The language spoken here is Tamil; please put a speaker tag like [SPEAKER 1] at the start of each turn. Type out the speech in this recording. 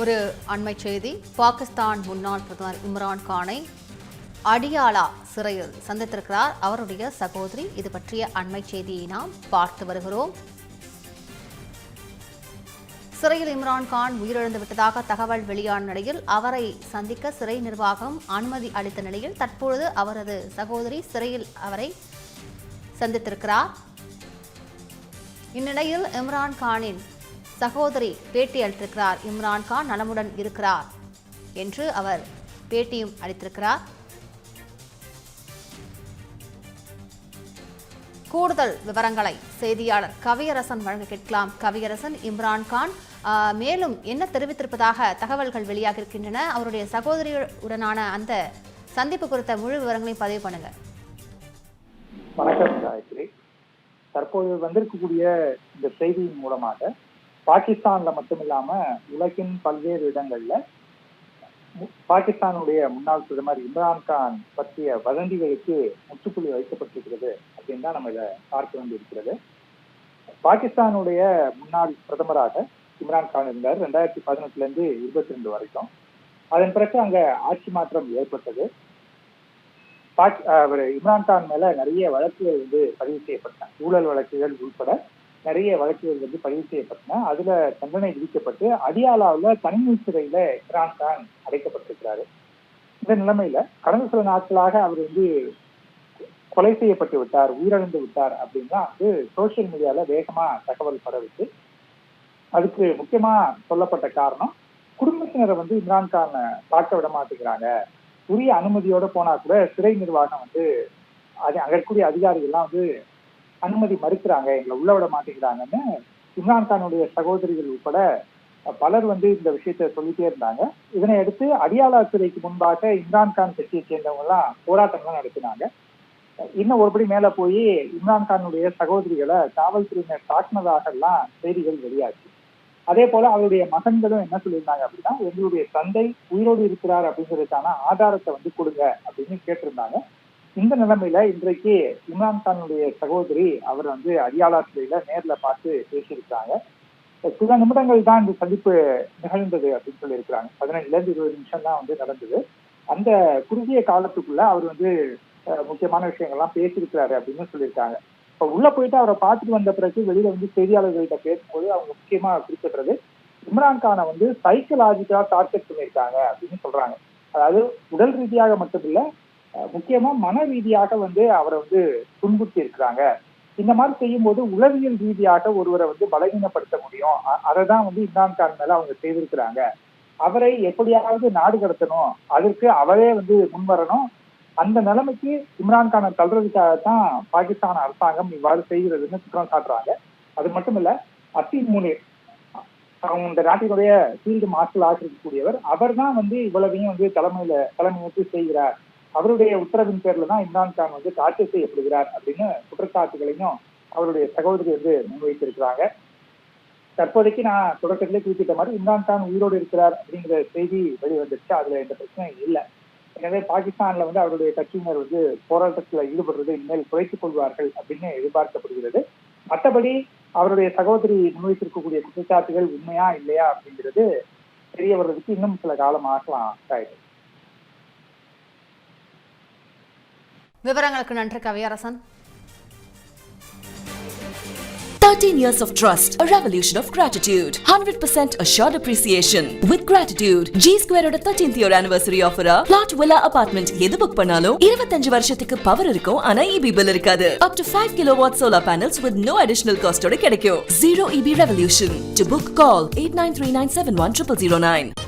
[SPEAKER 1] ஒரு அண்மை செய்தி. பாகிஸ்தான் முன்னாள் பிரதமர் இம்ரான் கானை அடியாலா சிறையில் சந்தித்திருக்கிறார். அவருடைய சகோதரி இது பற்றிய அண்மை செய்தியை நாம் பார்த்து வருகிறோம். சிறையில் இம்ரான் கான் உயிரிழந்து விட்டதாக தகவல் வெளியான நிலையில் அவரை சந்திக்க சிறை நிர்வாகம் அனுமதி அளித்த நிலையில் தற்பொழுது அவரது சகோதரி சிறையில் அவரை சந்தித்திருக்கிறார். இந்நிலையில் இம்ரான் கானின் சகோதரி பேட்டி அளித்திருக்கிறார். இம்ரான் கான் நலமுடன் இருக்கிறார் என்று அவர் பேட்டியும் அளித்திருக்கிறார். கூடுதல் விவரங்களை செய்தியாளர் கவியரசன் வழங்க கேட்கலாம். கவியரசன் இம்ரான்கான் மேலும் என்ன தெரிவித்திருப்பதாக தகவல்கள் வெளியாக இருக்கின்றன? அவருடைய சகோதரியுடனான அந்த சந்திப்பு குறித்த முழு விவரங்களையும் பதிவு பண்ணுங்க.
[SPEAKER 2] வணக்கம் காயத்ரி. தற்போது வந்திருக்கக்கூடிய இந்த செய்தியின் மூலமாக பாகிஸ்தான்ல மட்டுமில்லாம உலகின் பல்வேறு இடங்கள்ல பாகிஸ்தானுடைய முன்னாள் பிரதமர் இம்ரான்கான் பற்றிய வதந்திகளுக்கு முற்றுப்புள்ளி வைக்கப்பட்டிருக்கிறது அப்படின்னு தான் நம்ம இதை பார்க்க வேண்டியிருக்கிறது. பாகிஸ்தானுடைய முன்னாள் பிரதமராக இம்ரான் கான் இருந்தார் ரெண்டாயிரத்தி பதினெட்டுல இருந்து இருபத்தி ரெண்டு வரைக்கும். அதன் பிறகு அங்க ஆட்சி மாற்றம் ஏற்பட்டது. பாக் அவர் இம்ரான் கான் மேல நிறைய வழக்குகள் வந்து பதிவு செய்யப்பட்டன. ஊழல் வழக்குகள் உள்பட நிறைய வழக்குகள் வந்து பதிவு செய்யப்பட்டன. அதுல தண்டனை விதிக்கப்பட்டு அடியாலாவில் தனிமை சிறையில இம்ரான் கான் அடைக்கப்பட்டிருக்கிறாரு. இந்த நிலைமையில கடந்த சில நாட்களாக அவர் வந்து கொலை செய்யப்பட்டு விட்டார் உயிரிழந்து விட்டார் அப்படின்னா வந்து சோசியல் மீடியால வேகமா தகவல் பரவிச்சு அதுக்கு முக்கியமா சொல்லப்பட்ட காரணம் குடும்பத்தினரை வந்து இம்ரான் கானை பார்க்க விட மாட்டேங்கிறாங்க. உரிய அனுமதியோட போனா கூட சிறை நிர்வாகம் வந்து அது அங்க இருக்கக்கூடிய அதிகாரிகள்லாம் வந்து அனுமதி மறுக்கிறாங்க எங்களை உள்ள விட மாட்டேங்கிறாங்கன்னு இம்ரான் கானுடைய சகோதரிகள் உட்பட பலர் வந்து இந்த விஷயத்த சொல்லிட்டே இருந்தாங்க. இதனை அடுத்து அடியாளா சிறைக்கு முன்பாக இம்ரான் கான் கட்சியை சேர்ந்தவங்க எல்லாம் போராட்டங்கள்லாம் நடத்தினாங்க. இன்னும் ஒருபடி மேல போய் இம்ரான் கானுடைய சகோதரிகளை காவல்துறையினர் தாக்கினதாக எல்லாம் செய்திகள் வெளியாச்சு. அதே போல அவருடைய மகன்களும் என்ன சொல்லியிருந்தாங்க அப்படின்னா எங்களுடைய தந்தை உயிரோடு இருக்கிறார் அப்படிங்கிறதுக்கான ஆதாரத்தை வந்து கொடுங்க அப்படின்னு கேட்டிருந்தாங்க. இந்த நிலைமையில இன்றைக்கு இம்ரான் கானுடைய சகோதரி அவர் வந்து அடியாளா சிலையில நேர்ல பார்த்து பேசியிருக்காங்க சில நிமிடங்கள் தான் இந்த சந்திப்பு நிகழ்ந்தது அப்படின்னு சொல்லியிருக்கிறாங்க. பதினஞ்சுல இருந்து இருபது நிமிஷம் தான் வந்து நடந்தது. அந்த குறுகிய காலத்துக்குள்ள அவர் வந்து முக்கியமான விஷயங்கள்லாம் பேசியிருக்கிறாரு அப்படின்னு சொல்லியிருக்காங்க. இப்ப உள்ள போயிட்டு அவரை பார்த்துட்டு வந்த பிறகு வெளியில வந்து செய்தியாளர்கள்ட்ட பேசும்போது அவங்க முக்கியமா குறிப்பிடுறது இம்ரான் கானை வந்து சைக்கலாஜிக்கலா டார்கெட் பண்ணியிருக்காங்க அப்படின்னு சொல்றாங்க. அதாவது உடல் ரீதியாக மட்டுமில்ல இல்லை முக்கியமா மன ரீதியாக வந்து அவரை வந்து துன்புறுத்தி இருக்கிறாங்க. இந்த மாதிரி செய்யும்போது உளவியல் ரீதியாக ஒருவரை வந்து பலவீனப்படுத்த முடியும். அதைதான் அதை தான் வந்து இம்ரான் கான் மேல அவங்க செய்திருக்கிறாங்க. அவரை எப்படியாவது நாடு கடத்தணும். அதற்கு அவரே வந்து முன்வரணும். அந்த நிலைமைக்கு இம்ரான் கானை தள்ளுறதுக்காக தான் பாகிஸ்தான் அரசாங்கம் இவ்வாறு செய்கிறதுன்னு குற்றம் சாட்டுறாங்க. அது மட்டும் இல்ல அசீம் முனீர் அவங்க இந்த நாட்டினுடைய ஃபீல்டு மார்ஷல் ஆக்கிருக்கக்கூடியவர் அவர் தான் வந்து இவ்வளவையும் வந்து தலைமையில தலைமையேற்று செய்கிறார். அவருடைய உத்தரவின் பேர்ல தான் இம்ரான் கான் வந்து தாக்கல் செய்யப்படுகிறார் அப்படின்னு குற்றச்சாட்டுகளையும் அவருடைய சகோதரி வந்து முன்வைத்திருக்கிறாங்க. தற்போதைக்கு நான் தொடக்கத்திலே குறிப்பிட்ட மாதிரி இம்ரான் கான் உயிரோடு இருக்கிறார் அப்படிங்கிற செய்தி வெளிவந்துருச்சு. அதுல எந்த பிரச்சனையும் இல்லை. எனவே பாகிஸ்தான்ல வந்து அவருடைய கட்சியினர் வந்து போராட்டத்துல ஈடுபடுறது இனிமேல் குறைத்துக் கொள்வார்கள் அப்படின்னு எதிர்பார்க்கப்படுகிறது. மற்றபடி அவருடைய சகோதரி முன்வைத்திருக்கக்கூடிய குற்றச்சாட்டுகள் உண்மையா இல்லையா அப்படிங்கிறது தெரிய வர்றதுக்கு இன்னும் சில காலம் ஆகலாம் காய்து
[SPEAKER 1] விவரங்களுக்கு நன்றி Kaviyarasan
[SPEAKER 3] 13 years of trust, a revolution of gratitude. 100% assured appreciation. With gratitude, G Square ஓட 13th year anniversary offer plot villa apartment எது புக் பண்ணாலும் 25 வருஷத்துக்கு பவர் இருக்கும் ஆனா EB bill இருக்காது. Up to 5 kilowatt solar panels with no additional cost ஓட கிடைக்கும். Zero EB revolution. To book call 8939710009.